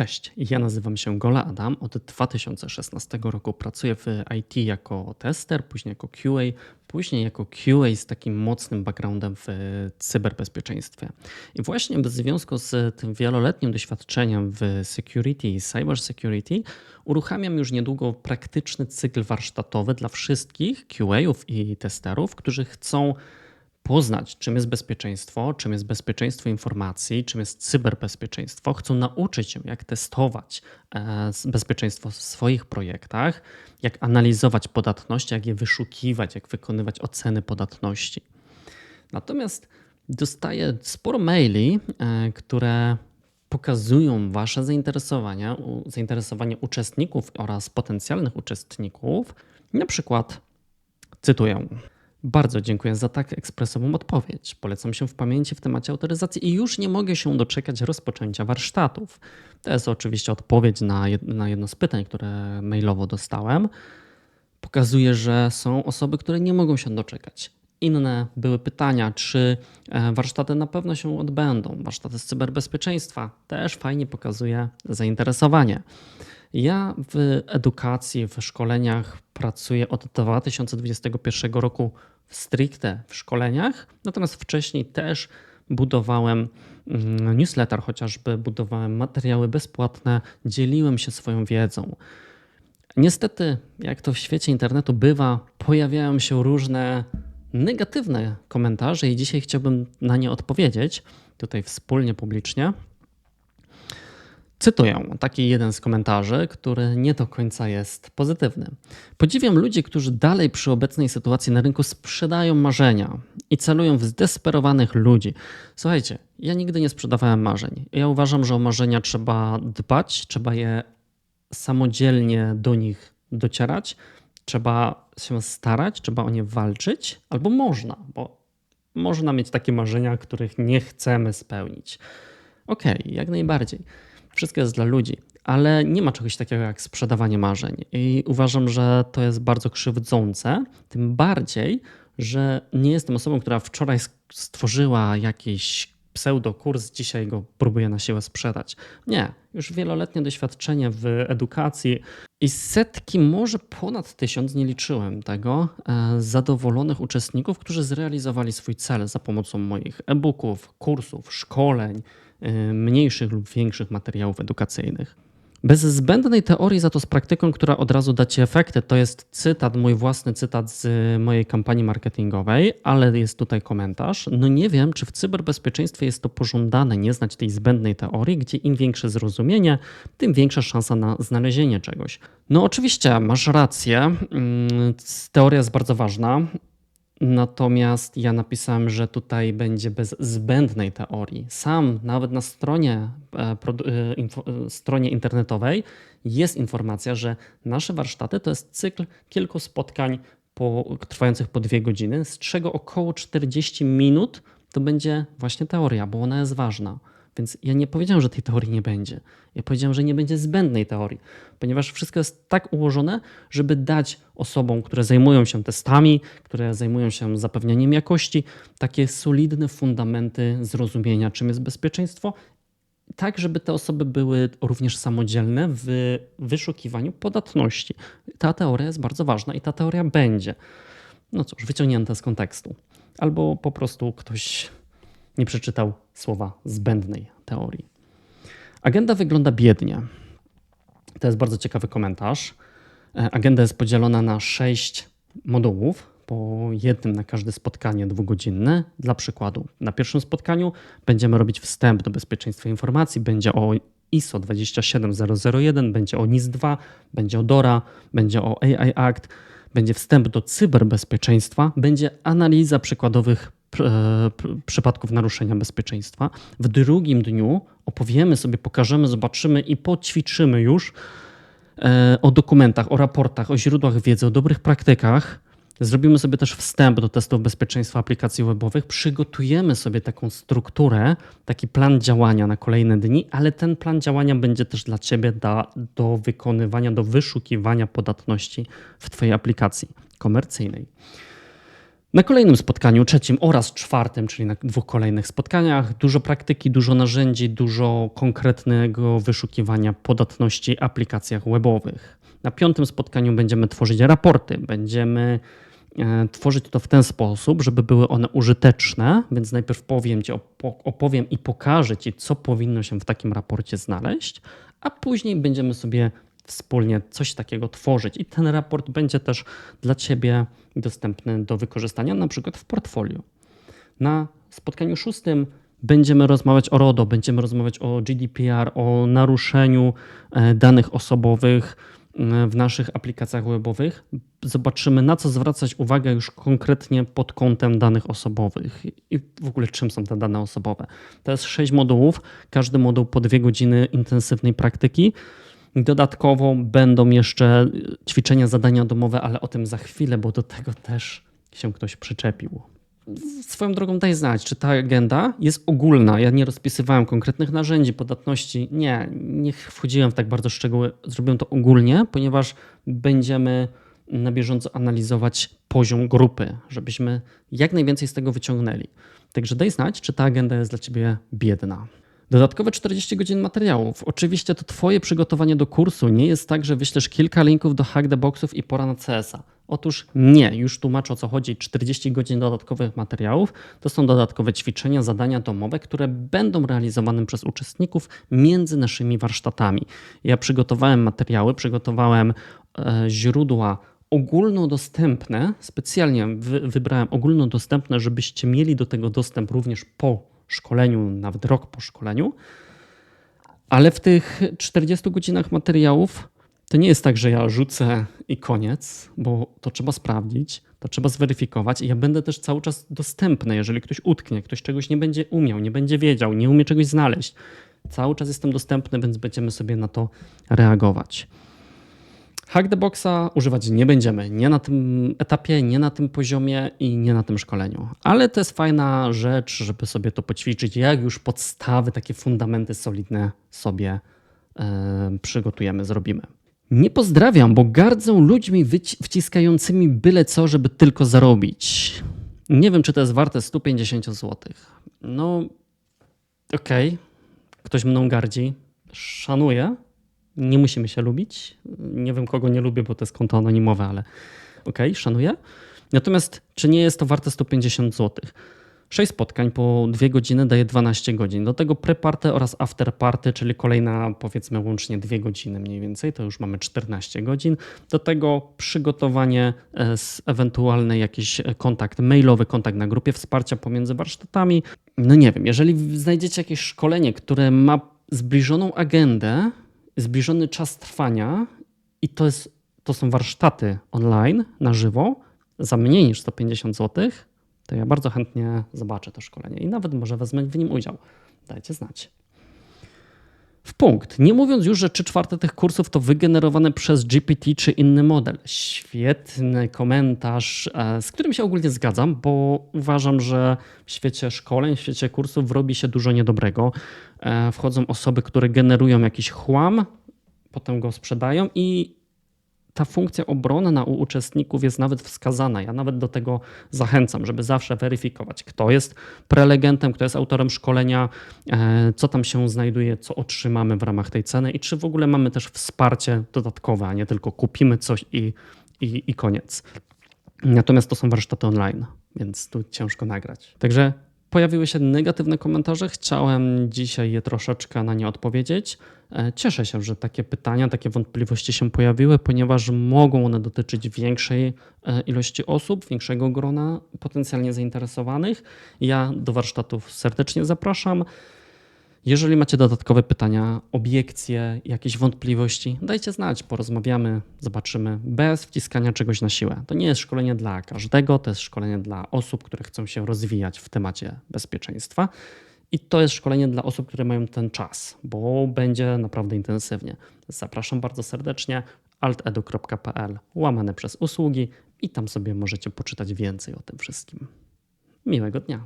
Cześć, ja nazywam się Gola Adam. Od 2016 roku pracuję w IT jako tester, później jako QA, później jako QA z takim mocnym backgroundem w cyberbezpieczeństwie. I właśnie w związku z tym wieloletnim doświadczeniem w security i cyber security uruchamiam już niedługo praktyczny cykl warsztatowy dla wszystkich QA-ów i testerów, którzy chcą poznać, czym jest bezpieczeństwo, czym jest bezpieczeństwo informacji, czym jest cyberbezpieczeństwo, chcą nauczyć się, jak testować e, bezpieczeństwo w swoich projektach, jak analizować podatności, jak je wyszukiwać, jak wykonywać oceny podatności. Natomiast dostaję sporo maili, e, które pokazują Wasze zainteresowania, zainteresowanie uczestników oraz potencjalnych uczestników. Na przykład, cytuję. Bardzo dziękuję za tak ekspresową odpowiedź. Polecam się w pamięci w temacie autoryzacji i już nie mogę się doczekać rozpoczęcia warsztatów. To jest oczywiście odpowiedź na, na jedno z pytań, które mailowo dostałem. Pokazuje, że są osoby, które nie mogą się doczekać. Inne były pytania, czy e, warsztaty na pewno się odbędą. Warsztaty z cyberbezpieczeństwa też fajnie pokazuje zainteresowanie. Ja w edukacji, w szkoleniach pracuję od 2021 roku stricte w szkoleniach, natomiast wcześniej też budowałem mm, newsletter, chociażby budowałem materiały bezpłatne, dzieliłem się swoją wiedzą. Niestety, jak to w świecie internetu bywa, pojawiają się różne negatywne komentarze i dzisiaj chciałbym na nie odpowiedzieć tutaj wspólnie, publicznie. Cytuję taki jeden z komentarzy, który nie do końca jest pozytywny. Podziwiam ludzi, którzy dalej przy obecnej sytuacji na rynku sprzedają marzenia i celują w zdesperowanych ludzi. Słuchajcie, ja nigdy nie sprzedawałem marzeń. Ja uważam, że o marzenia trzeba dbać, trzeba je samodzielnie do nich docierać, trzeba się starać, trzeba o nie walczyć, albo można, bo można mieć takie marzenia, których nie chcemy spełnić. Okej, okay, jak najbardziej. Wszystko jest dla ludzi, ale nie ma czegoś takiego jak sprzedawanie marzeń. I uważam, że to jest bardzo krzywdzące, tym bardziej, że nie jestem osobą, która wczoraj stworzyła jakiś pseudokurs, dzisiaj go próbuje na siłę sprzedać. Nie, już wieloletnie doświadczenie w edukacji i setki, może ponad tysiąc, nie liczyłem tego, e, zadowolonych uczestników, którzy zrealizowali swój cel za pomocą moich e-booków, kursów, szkoleń, Y, mniejszych lub większych materiałów edukacyjnych. Bez zbędnej teorii, za to z praktyką, która od razu da ci efekty. To jest cytat, mój własny cytat z mojej kampanii marketingowej, ale jest tutaj komentarz. No nie wiem, czy w cyberbezpieczeństwie jest to pożądane nie znać tej zbędnej teorii, gdzie im większe zrozumienie, tym większa szansa na znalezienie czegoś. No oczywiście, masz rację. Mm, teoria jest bardzo ważna. Natomiast ja napisałem, że tutaj będzie bez zbędnej teorii. Sam nawet na stronie, e, e, e, stronie internetowej jest informacja, że nasze warsztaty to jest cykl kilku spotkań po, trwających po dwie godziny, z czego około 40 minut to będzie właśnie teoria, bo ona jest ważna. Więc ja nie powiedziałem, że tej teorii nie będzie. Ja powiedziałem, że nie będzie zbędnej teorii, ponieważ wszystko jest tak ułożone, żeby dać osobom, które zajmują się testami, które zajmują się zapewnianiem jakości, takie solidne fundamenty zrozumienia, czym jest bezpieczeństwo, tak, żeby te osoby były również samodzielne w wyszukiwaniu podatności. Ta teoria jest bardzo ważna i ta teoria będzie. No cóż, wyciągnięta z kontekstu. Albo po prostu ktoś nie przeczytał słowa zbędnej teorii. Agenda wygląda biednie. To jest bardzo ciekawy komentarz. E, agenda jest podzielona na sześć modułów, po jednym na każde spotkanie dwugodzinne. Dla przykładu, na pierwszym spotkaniu będziemy robić wstęp do bezpieczeństwa informacji, będzie o ISO 27001, będzie o NIS-2, będzie o DORA, będzie o AI Act, będzie wstęp do cyberbezpieczeństwa, będzie analiza przykładowych przypadków naruszenia bezpieczeństwa. W drugim dniu opowiemy sobie, pokażemy, zobaczymy i poćwiczymy już e, o dokumentach, o raportach, o źródłach wiedzy, o dobrych praktykach. Zrobimy sobie też wstęp do testów bezpieczeństwa aplikacji webowych. Przygotujemy sobie taką strukturę, taki plan działania na kolejne dni, ale ten plan działania będzie też dla Ciebie da, do wykonywania, do wyszukiwania podatności w Twojej aplikacji komercyjnej. Na kolejnym spotkaniu, trzecim oraz czwartym, czyli na dwóch kolejnych spotkaniach, dużo praktyki, dużo narzędzi, dużo konkretnego wyszukiwania podatności w aplikacjach webowych. Na piątym spotkaniu będziemy tworzyć raporty, będziemy e, tworzyć to w ten sposób, żeby były one użyteczne, więc najpierw powiem Ci, opo- opowiem i pokażę Ci, co powinno się w takim raporcie znaleźć, a później będziemy sobie wspólnie coś takiego tworzyć i ten raport będzie też dla Ciebie dostępny do wykorzystania, na przykład w portfolio. Na spotkaniu szóstym będziemy rozmawiać o RODO, będziemy rozmawiać o GDPR, o naruszeniu e, danych osobowych e, w naszych aplikacjach webowych. Zobaczymy, na co zwracać uwagę już konkretnie pod kątem danych osobowych i w ogóle czym są te dane osobowe. To jest sześć modułów, każdy moduł po dwie godziny intensywnej praktyki. Dodatkowo będą jeszcze ćwiczenia, zadania domowe, ale o tym za chwilę, bo do tego też się ktoś przyczepił. Swoją drogą daj znać, czy ta agenda jest ogólna. Ja nie rozpisywałem konkretnych narzędzi, podatności. Nie, nie wchodziłem w tak bardzo szczegóły. Zrobiłem to ogólnie, ponieważ będziemy na bieżąco analizować poziom grupy, żebyśmy jak najwięcej z tego wyciągnęli. Także daj znać, czy ta agenda jest dla Ciebie biedna. Dodatkowe 40 godzin materiałów. Oczywiście to Twoje przygotowanie do kursu. Nie jest tak, że wyślesz kilka linków do Hack the Boxów i pora na CS-a. Otóż nie, już tłumaczę o co chodzi. 40 godzin dodatkowych materiałów to są dodatkowe ćwiczenia, zadania domowe, które będą realizowane przez uczestników między naszymi warsztatami. Ja przygotowałem materiały, przygotowałem e, źródła ogólnodostępne, specjalnie wy, wybrałem ogólnodostępne, żebyście mieli do tego dostęp również po szkoleniu, nawet rok po szkoleniu. Ale w tych 40 godzinach materiałów to nie jest tak, że ja rzucę i koniec, bo to trzeba sprawdzić, to trzeba zweryfikować i ja będę też cały czas dostępny, jeżeli ktoś utknie, ktoś czegoś nie będzie umiał, nie będzie wiedział, nie umie czegoś znaleźć. Cały czas jestem dostępny, więc będziemy sobie na to reagować. Hack the Boxa używać nie będziemy. Nie na tym etapie, nie na tym poziomie i nie na tym szkoleniu. Ale to jest fajna rzecz, żeby sobie to poćwiczyć, jak już podstawy, takie fundamenty solidne sobie e, przygotujemy, zrobimy. Nie pozdrawiam, bo gardzę ludźmi wciskającymi byle co, żeby tylko zarobić. Nie wiem, czy to jest warte 150 zł. No, okej. Okay. Ktoś mną gardzi. Szanuję, nie musimy się lubić. Nie wiem, kogo nie lubię, bo to jest konto anonimowe, ale okej, okay, szanuję. Natomiast czy nie jest to warte 150 zł? 6 spotkań po 2 godziny daje 12 godzin. Do tego preparty oraz afterparty, czyli kolejna powiedzmy łącznie 2 godziny mniej więcej, to już mamy 14 godzin. Do tego przygotowanie e, z ewentualny jakiś kontakt mailowy, kontakt na grupie wsparcia pomiędzy warsztatami. No nie wiem, jeżeli znajdziecie jakieś szkolenie, które ma zbliżoną agendę, zbliżony czas trwania i to, jest, to są warsztaty online na żywo za mniej niż 150 zł, to ja bardzo chętnie zobaczę to szkolenie i nawet może wezmę w nim udział. Dajcie znać. W punkt. Nie mówiąc już, że 3 czwarte tych kursów to wygenerowane przez GPT czy inny model. Świetny komentarz, e, z którym się ogólnie zgadzam, bo uważam, że w świecie szkoleń, w świecie kursów robi się dużo niedobrego. E, wchodzą osoby, które generują jakiś chłam, potem go sprzedają i ta funkcja obronna u uczestników jest nawet wskazana. Ja nawet do tego zachęcam, żeby zawsze weryfikować, kto jest prelegentem, kto jest autorem szkolenia, e, co tam się znajduje, co otrzymamy w ramach tej ceny i czy w ogóle mamy też wsparcie dodatkowe, a nie tylko kupimy coś i, i, i koniec. Natomiast to są warsztaty online, więc tu ciężko nagrać. Także Pojawiły się negatywne komentarze, chciałem dzisiaj je troszeczkę na nie odpowiedzieć. E, cieszę się, że takie pytania, takie wątpliwości się pojawiły, ponieważ mogą one dotyczyć większej e, ilości osób, większego grona potencjalnie zainteresowanych. Ja do warsztatów serdecznie zapraszam. Jeżeli macie dodatkowe pytania, obiekcje, jakieś wątpliwości, dajcie znać, porozmawiamy, zobaczymy, bez wciskania czegoś na siłę. To nie jest szkolenie dla każdego, to jest szkolenie dla osób, które chcą się rozwijać w temacie bezpieczeństwa. I to jest szkolenie dla osób, które mają ten czas, bo będzie naprawdę intensywnie. Zapraszam bardzo serdecznie altedu.pl łamane przez usługi i tam sobie możecie poczytać więcej o tym wszystkim. Miłego dnia.